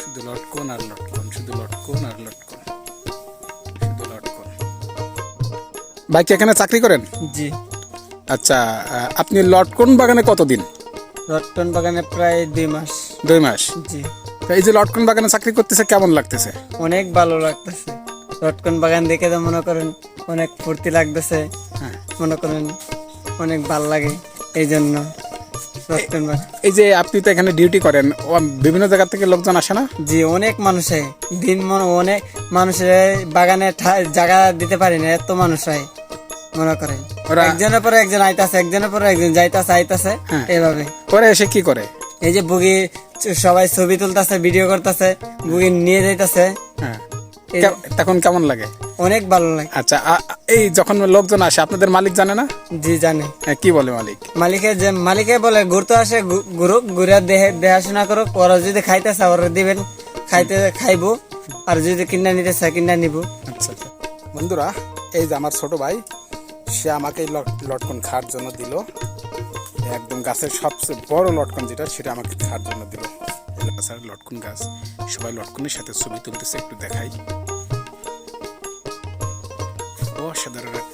শুধু লটকন আর লটকন শুধু লটকন আর লটকন। শুধু লটকন। ভাই কি এখানে চাকরি করেন? জি। আচ্ছা আপনি লটকন বাগানে কতদিন? রটন বাগানে প্রায় দুই মাস। দুই মাস? জি। এই যে লটকন বাগানে চাকরি করতেছে কেমন লাগতেছে? অনেক ভালো লাগতেছে। রটকন বাগান দেখে তো মনে করেন অনেক ফুর্তি লাগতেছে। হ্যাঁ। মনে করেন অনেক ভালো লাগে। এই জন্য এই যে আপনি তো এখানে ডিউটি করেন বিভিন্ন জায়গা থেকে লোকজন আসে না? জি অনেক মানুষে। দিন মনে অনেক মানুষের বাগানে জায়গা দিতে পারি না এত মানুষ হয় মনে করেন। একজনের পরে একজন আইতাছে একজনের পরে একজন যাইতাছে আইতাছে হ্যাঁ। এভাবে। পরে এসে কি করে? এই যে বুগি সবাই ছবি তুলতাছে ভিডিও করতেছে বুগি নিয়ে যাইতাছে। হ্যাঁ। তখন কেমন লাগে? অনেক ভালো লাগে। আচ্ছা এই যখন লোকজন আসে আপনাদের মালিক জানে না? জি জানে। হ্যাঁ, কি বলে মালিক? মালিকে যে মালিকে বলে ঘুরতে আসে ঘুরুক ঘুরে দেহে দেখাশোনা করুক ওরা যদি খাইতে চায় ওরা দিবেন খাইতে খাইবো আর যদি কিনা নিতে চায় কিনা নিব। আচ্ছা আচ্ছা। বন্ধুরা এই যে আমার ছোট ভাই সে আমাকে লট- লটকন খাওয়ার জন্য দিল। একদম গাছের সবচেয়ে বড় লটকন যেটা সেটা আমাকে খাওয়ার জন্য দিল। লটকন গাছ সবাই লটকনের সাথে ছবি তুলতেছে একটু দেখাই। дорогая.